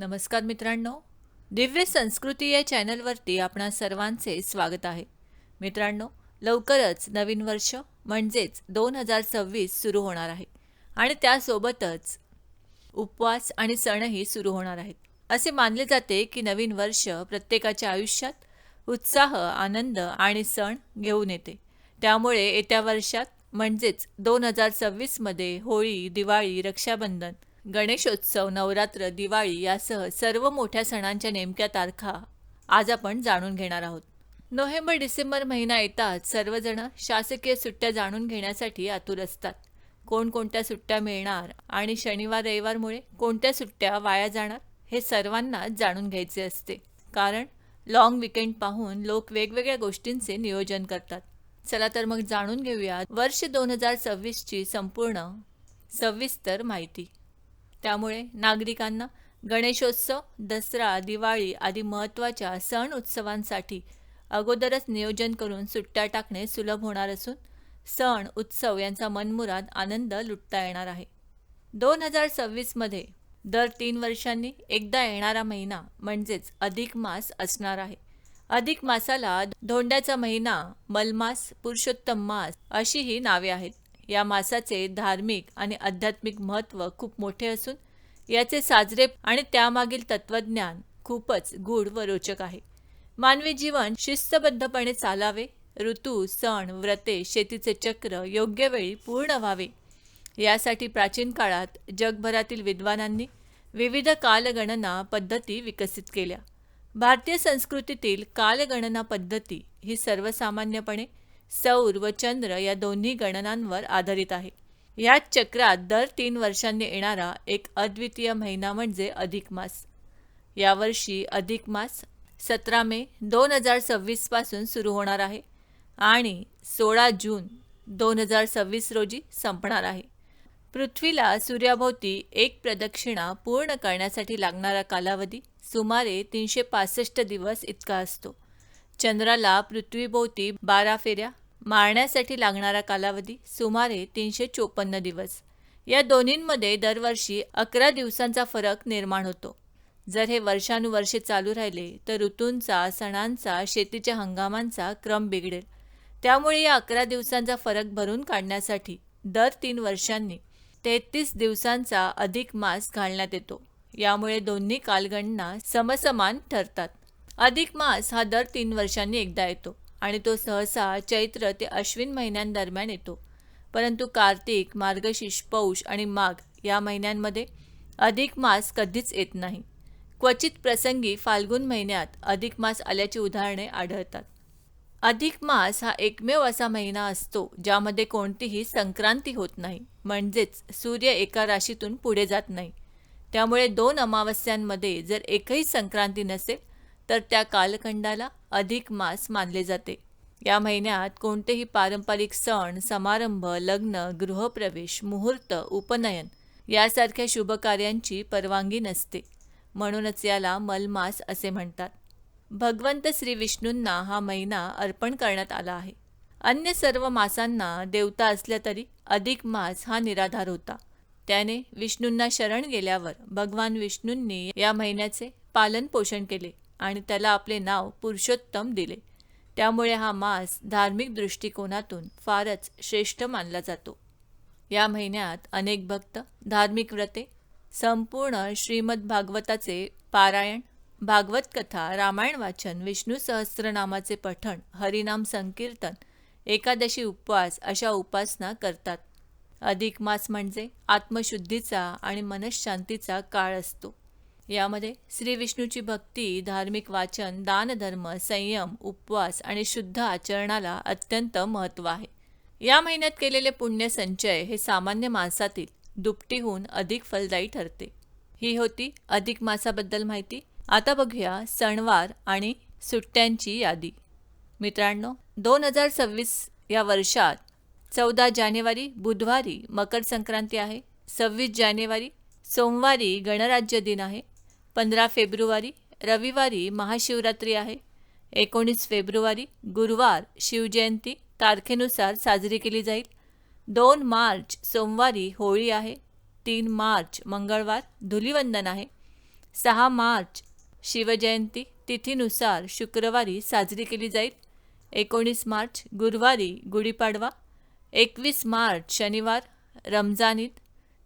नमस्कार मित्रांनो. दिव्य संस्कृती या चॅनलवरती आपणा सर्वांचे स्वागत आहे. मित्रांनो लवकरच नवीन वर्ष म्हणजेच दोन हजार सव्वीस सुरू होणार आहे. आणि त्यासोबतच उपवास आणि सणही सुरू होणार आहेत. असे मानले जाते की नवीन वर्ष प्रत्येकाच्या आयुष्यात उत्साह आनंद आणि सण घेऊन येते. त्यामुळे येत्या वर्षात म्हणजेच दोन हजार सव्वीसमध्ये होळी दिवाळी रक्षाबंधन गणेशोत्सव नवरात्र दिवाळी यासह सर्व मोठ्या सणांच्या नेमक्या तारखा आज आपण जाणून घेणार आहोत. नोव्हेंबर डिसेंबर महिना येतात सर्वजण शासकीय सुट्ट्या जाणून घेण्यासाठी आतुर असतात. कोणकोणत्या सुट्ट्या मिळणार आणि शनिवार रविवारमुळे कोणत्या सुट्ट्या वाया जाणार हे सर्वांना जाणून घ्यायचे असते. कारण लॉंग विकेंड पाहून लोक वेगवेगळ्या गोष्टींचे नियोजन करतात. चला तर मग जाणून घेऊया वर्ष दोन हजार सव्वीसची संपूर्ण सविस्तर माहिती. त्यामुळे नागरिकांना गणेशोत्सव दसरा दिवाळी आदी महत्त्वाच्या सण उत्सवांसाठी अगोदरच नियोजन करून सुट्ट्या टाकणे सुलभ होणार असून सण उत्सव यांचा मनमुराद आनंद लुटता येणार आहे. दोन हजार सव्वीसमध्ये दर तीन वर्षांनी एकदा येणारा महिना म्हणजेच अधिक मास असणार आहे. अधिक मासाला धोंड्याचा महिना मलमास पुरुषोत्तम मास अशी ही नावे आहेत. या मासाचे धार्मिक आणि आध्यात्मिक महत्त्व खूप मोठे असून याचे साजरे आणि त्यामागील तत्त्वज्ञान खूपच गूढ व रोचक आहे. मानवी जीवन शिस्तबद्धपणे चालावे ऋतू सण व्रते शेतीचे चक्र योग्य वेळी पूर्ण व्हावे. यासाठी प्राचीन काळात जगभरातील विद्वानांनी विविध कालगणना पद्धती विकसित केल्या. भारतीय संस्कृतीतील कालगणना पद्धती ही सर्वसामान्यपणे सौर व चंद्र या दोन्ही गणनांवर आधारित आहे. याच चक्रात दर तीन वर्षांनी येणारा एक अद्वितीय महिना म्हणजे अधिक मास. यावर्षी अधिक मास सतरा मे दोन हजार सव्वीसपासून सुरू होणार आहे आणि सोळा जून दोन हजार सव्वीस रोजी संपणार आहे. पृथ्वीला सूर्याभोवती एक प्रदक्षिणा पूर्ण करण्यासाठी लागणारा कालावधी सुमारे तीनशे पासष्ट दिवस इतका असतो. चंद्राला पृथ्वीभोवती बारा फेऱ्या मारण्यासाठी लागणारा कालावधी सुमारे तीनशे चोपन्न दिवस. या दोन्हींमध्ये दरवर्षी अकरा दिवसांचा फरक निर्माण होतो. जर हे वर्षानुवर्षे चालू राहिले तर ऋतूंचा सणांचा शेतीच्या हंगामांचा क्रम बिघडेल. त्यामुळे या अकरा दिवसांचा फरक भरून काढण्यासाठी दर तीन वर्षांनी तेहतीस दिवसांचा अधिक मास घालण्यात येतो. यामुळे दोन्ही कालगणना समसमान ठरतात. अधिक मास हा दर तीन वर्षांनी एकदा येतो. आणि तो सहसा चैत्र ते अश्विन महिन्यांदरम्यान येतो. परंतु कार्तिक मार्गशीर्ष पौष आणि माघ या महिन्यांमध्ये अधिक मास कधीच येत नाही. क्वचित प्रसंगी फाल्गुन महिन्यात अधिक मास आल्याची उदाहरणे आढळतात. अधिक मास हा एकमेव असा महिना असतो ज्यामध्ये कोणतीही संक्रांती होत नाही म्हणजेच सूर्य एका राशीतून पुढे जात नाही. त्यामुळे दोन अमावस्यांमध्ये जर एकही संक्रांती नसेल तर त्या कालखंडाला अधिक मास मानले जाते. या महिन्यात कोणतेही पारंपरिक सण समारंभ लग्न गृहप्रवेश मुहूर्त उपनयन यासारख्या शुभकार्यांची परवानगी नसते. म्हणूनच याला मलमास असे म्हणतात. भगवंत श्री विष्णूंना हा महिना अर्पण करण्यात आला आहे. अन्य सर्व मासांना देवता असल्या तरी अधिक मास हा निराधार होता. त्याने विष्णूंना शरण गेल्यावर भगवान विष्णूंनी या महिन्याचे पालन पोषण केले. आणि त्याला आपले नाव पुरुषोत्तम दिले. त्यामुळे हा मास धार्मिक दृष्टिकोनातून फारच श्रेष्ठ मानला जातो. या महिन्यात अनेक भक्त धार्मिक व्रते संपूर्ण श्रीमद भागवताचे पारायण भागवत कथा रामायण वाचन विष्णू सहस्रनामाचे पठण हरिनाम संकीर्तन एकादशी उपवास अशा उपासना करतात. अधिक मास म्हणजे आत्मशुद्धीचा आणि मनशांतीचा काळ असतो. यामध्ये श्री विष्णूची भक्ती धार्मिक वाचन दानधर्म संयम उपवास आणि शुद्ध आचरणाला अत्यंत महत्त्व आहे. या महिन्यात केलेले पुण्य संचय हे सामान्य माणसातील दुपटीहून अधिक फलदायी ठरते. ही होती अधिक मासाबद्दल माहिती. आता बघूया सणवार आणि सुट्ट्यांची यादी. मित्रांनो दोन हजार सव्वीस या वर्षात चौदा जानेवारी बुधवारी मकर संक्रांती आहे. सव्वीस जानेवारी सोमवारी गणराज्य दिन आहे. पंधरा फेब्रुवारी रविवारी महाशिवरात्री आहे. एकोणीस फेब्रुवारी गुरुवार शिवजयंती तारखेनुसार साजरी केली जाईल. दोन मार्च सोमवारी होळी आहे. तीन मार्च मंगळवार धुलिवंदन आहे. सहा मार्च शिवजयंती तिथीनुसार शुक्रवारी साजरी केली जाईल. एकोणीस मार्च गुरुवारी गुढीपाडवा. एकवीस मार्च शनिवार रमजान ईद.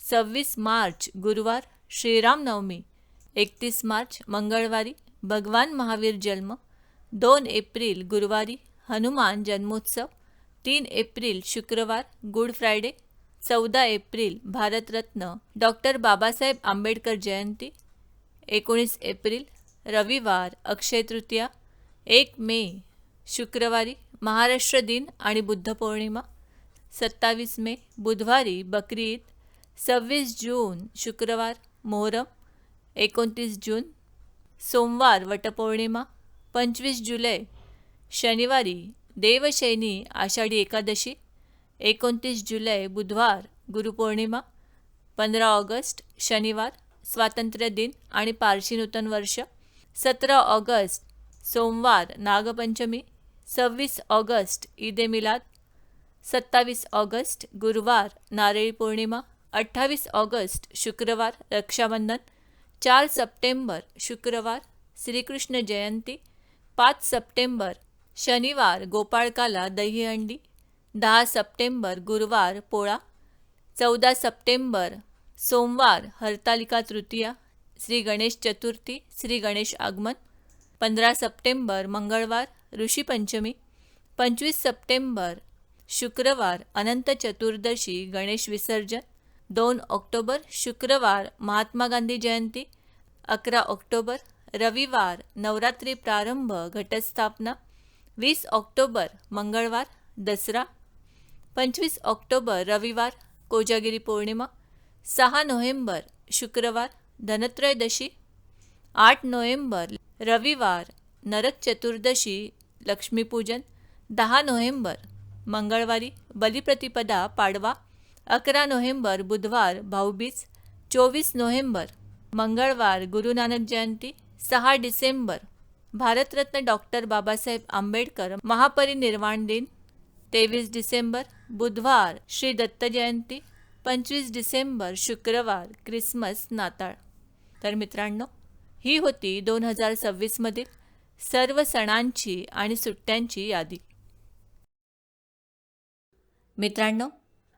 सव्वीस मार्च गुरुवार श्रीरामनवमी. एकतीस मार्च मंगळवारी भगवान महावीर जन्म दोन एप्रिल गुरुवारी हनुमान जन्मोत्सव तीन एप्रिल शुक्रवार गुड फ्रायडे चौदा एप्रिल भारतरत्न डॉक्टर बाबासाहेब आंबेडकर जयंती एकोणीस एप्रिल रविवार अक्षय तृतीया एक मे शुक्रवारी महाराष्ट्र दिन आणि बुद्ध पौर्णिमा सत्तावीस मे बुधवारी बकरी ईद सव्वीस जून शुक्रवार मोहरम एकोणतीस जून सोमवार वटपौर्णिमा पंचवीस जुलै शनिवारी देवशैनी आषाढी एकादशी एकोणतीस जुलै बुधवार गुरुपौर्णिमा पंधरा ऑगस्ट शनिवार स्वातंत्र्य दिन आणि पारशी नूतन वर्ष सतरा ऑगस्ट सोमवार नागपंचमी सव्वीस ऑगस्ट ईद ए मिलाद सत्तावीस ऑगस्ट गुरुवार नारळी पौर्णिमा अठ्ठावीस ऑगस्ट शुक्रवार रक्षाबंधन चार सप्टेंबर शुक्रवार श्रीकृष्ण जयंती पाच सप्टेंबर शनिवार गोपाळकाला दहीहंडी दहा सप्टेंबर गुरुवार पोळा चौदा सप्टेंबर सोमवार हरतालिका तृतीया श्री गणेश चतुर्थी श्री गणेश आगमन पंधरा सप्टेंबर मंगळवार ऋषीपंचमी पंचवीस सप्टेंबर शुक्रवार अनंत चतुर्दशी गणेश विसर्जन दोन ऑक्टोबर शुक्रवार महात्मा गांधी जयंती अकरा ऑक्टोबर रविवार नवरात्री प्रारंभ घटस्थापना वीस ऑक्टोबर मंगळवार दसरा पंचवीस ऑक्टोबर रविवार कोजागिरी पौर्णिमा सहा नोव्हेंबर शुक्रवार धनत्रयोदशी आठ नोव्हेंबर रविवार नरक चतुर्दशी लक्ष्मीपूजन दहा नोव्हेंबर मंगळवारी बलिप्रतिपदा पाडवा अकरा नोव्हेंबर बुधवार भाऊबीज चोवीस नोव्हेंबर मंगळवार गुरुनानक जयंती सहा डिसेंबर भारतरत्न डॉक्टर बाबासाहेब आंबेडकर महापरिनिर्वाण दिन तेवीस डिसेंबर बुधवार श्री दत्त जयंती पंचवीस डिसेंबर शुक्रवार क्रिसमस नाताळ. तर मित्रांनो ही होती दोन हजार सव्वीसमधील सर्व सणांची आणि सुट्ट्यांची यादी. मित्रांनो